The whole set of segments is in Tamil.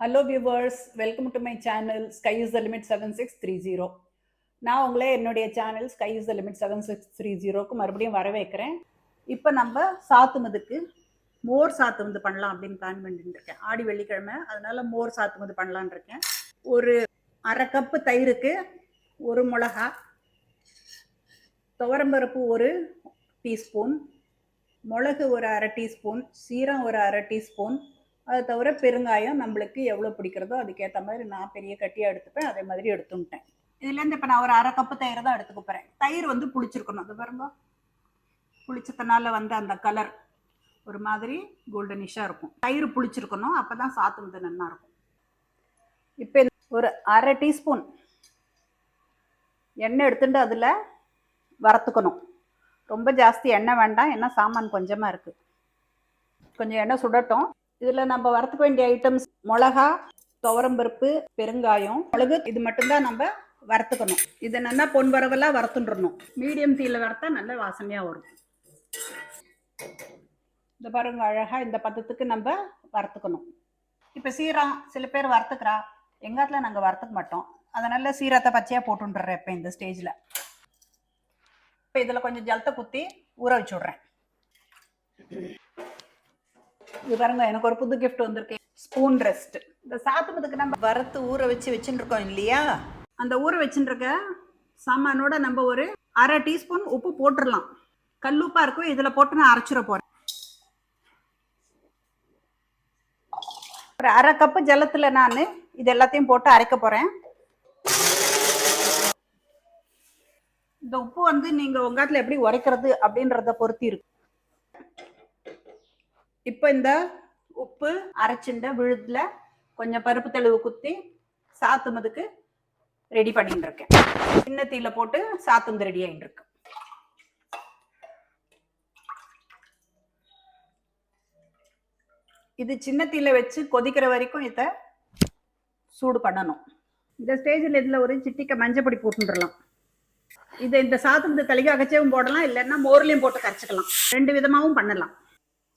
Hello viewers welcome to my channel sky is the limit seven six three zero நான் உங்களே என்னுடைய channel sky is the limit seven six three ஜீரோக்கு மறுபடியும் வரவேற்கிறேன். இப்போ நம்ம சாத்துமதுக்கு மோர் சாத்துமது பண்ணலாம் அப்படின்னு பிளான் பண்ணிட்டு இருக்கேன் ஆடி வெள்ளிக்கிழமை அதனால மோர் சாத்துமது பண்ணலான்னு இருக்கேன் ஒரு அரை கப்பு தயிருக்கு ஒரு மிளகா துவரம்பருப்பு ஒரு டீஸ்பூன் மிளகு ஒரு அரை டீஸ்பூன் சீரம் ஒரு அரை டீஸ்பூன் அது தவிர பெருங்காயம் நம்மளுக்கு எவ்வளோ பிடிக்கிறதோ அதுக்கேற்ற மாதிரி நான் பெரிய கட்டியாக எடுத்துப்பேன். அதே மாதிரி எடுத்துட்டேன் இதுலேருந்து இப்போ நான் ஒரு அரை கப்பு தயிர் தான் எடுத்துக்க போகிறேன் தயிர் வந்து புளிச்சிருக்கணும். அது பாருங்க. புளிச்சதுனால வந்த அந்த கலர் ஒரு மாதிரி கோல்டனிஷாக இருக்கும். தயிர் புளிச்சிருக்கணும். அப்போ தான் சாத்துனது நல்லா இருக்கும். இப்போ ஒரு அரை டீஸ்பூன் எண்ணெய் எடுத்துட்டு அதில் வறுத்துக்கணும். ரொம்ப ஜாஸ்தி எண்ணெய் வேண்டாம். ஏன்னா சாமான் கொஞ்சமாக இருக்குது கொஞ்சம் எண்ணெய் சுடட்டும். இதில் நம்ம வறுத்துக்க வேண்டிய ஐட்டம்ஸ் மிளகா துவரம்பருப்பு பெருங்காயம் மிளகு இது மட்டும்தான் நம்ம வறுத்துக்கணும். இதை நல்லா பொன் வரவெல்லாம் வறுத்துட்டுருணும் மீடியம் தீயில் வறுத்தா நல்ல வாசனையாக வரும். இந்த பாருங்க அழகாக இந்த பதத்துக்கு நம்ம வறுத்துக்கணும். இப்போ சீரம் சில பேர் வறுத்துக்கிறா. எங்காத்துல நாங்கள் வறுத்துக்க மாட்டோம். அதனால சீரத்தை பச்சையாக போட்டுன்றேன் இப்போ இந்த ஸ்டேஜில். இப்போ இதில் கொஞ்சம் ஜலத்தை குத்தி ஊற வச்சு விட்றேன் இது பாருங்க எனக்கு ஒரு புது கிஃப்ட் வந்திருக்கு. ஸ்பூன் ரெஸ்ட் இந்த சாத்துமதுக்கு நம்ம வறுத்து ஊற வச்சு வச்சுட்டு இருக்கோம் இல்லையா? அந்த ஊற வச்சுருக்க சாமானோட நம்ம ஒரு அரை டீஸ்பூன் உப்பு போட்டுடலாம். கல்லுப்பா இருக்கும் இதில் போட்டு நான் அரைச்சிட போகிறேன் ஒரு அரை கப்பு ஜலத்தில் நான் இது எல்லாத்தையும் போட்டு அரைக்க போகிறேன் இந்த உப்பு வந்து நீங்கள் உங்காட்டில் எப்படி உரைக்கிறது அப்படின்றத பொருத்தி இருக்கு. இப்போ இந்த உப்பு அரைச்சுண்ட விழுதுல கொஞ்சம் பருப்பு தெளிவு குத்தி சாத்துமதுக்கு ரெடி பண்ணிட்டு இருக்கேன் சின்ன தீயில போட்டு சாத்துந்து ரெடி ஆகிட்டு இருக்கு இது சின்ன தீயில வச்சு கொதிக்கிற வரைக்கும் இதை சூடு பண்ணணும். இந்த ஸ்டேஜில் இதில் ஒரு சிட்டிக்க மஞ்சப்பொடி போட்டுடலாம் இதை இந்த சாத்துமது தலைக்கு அகச்சவும் போடலாம் இல்லைன்னா மோர்லையும் போட்டு கரைச்சிக்கலாம். ரெண்டு விதமாகவும் பண்ணலாம்.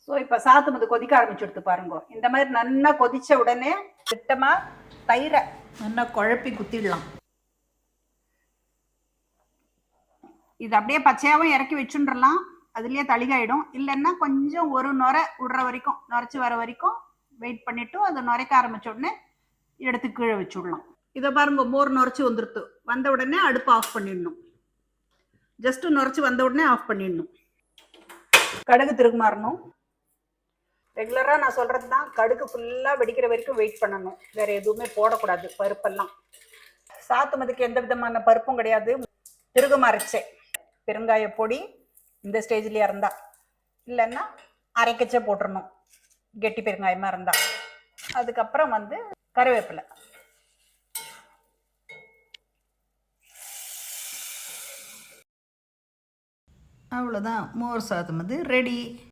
ஸோ இப்போ சாத்துமது கொதிக்க ஆரம்பிச்சுடுத்து பாருங்க. இந்த மாதிரி நல்லா கொதிச்ச உடனே திட்டமாக தயிரை நல்லா குழப்பி குத்திடலாம். இது அப்படியே பச்சையாகவும் இறக்கி வச்சுன்றலாம் அதுலேயே தளிகாயிடும். இல்லைன்னா கொஞ்சம் ஒரு நுரை விடுற வரைக்கும் நுரைச்சி வர வரைக்கும் வெயிட் பண்ணிவிட்டு அதை நுரைக்க ஆரம்பித்த உடனே எடுத்து கீழே வச்சுடலாம். இதை பாருங்க மோர் நுரைச்சி வந்துருத்து. வந்த உடனே அடுப்பு ஆஃப் பண்ணிடணும். ஜஸ்ட்டு நுரைச்சி வந்த உடனே ஆஃப் பண்ணிடணும். கடுகு திருகுமாறணும். ரெகுலராக நான் சொல்கிறது தான் கடுகு ஃபுல்லாக வெடிக்கிற வரைக்கும் வெயிட் பண்ணணும். வேற எதுவுமே போடக்கூடாது. பருப்பெல்லாம். சாத்துமதுக்கு எந்த விதமான பருப்பும் கிடையாது. திருகு அரைச்சே பெருங்காய பொடி இந்த ஸ்டேஜ்லேயே இருந்தா. இல்லைன்னா அரைக்கச்சே போட்டுடணும் கெட்டி பெருங்காயமாக இருந்தா. அதுக்கப்புறம் வந்து கருவேப்பிலை. அவ்வளோதான் மோர் சாதம் வந்து ரெடி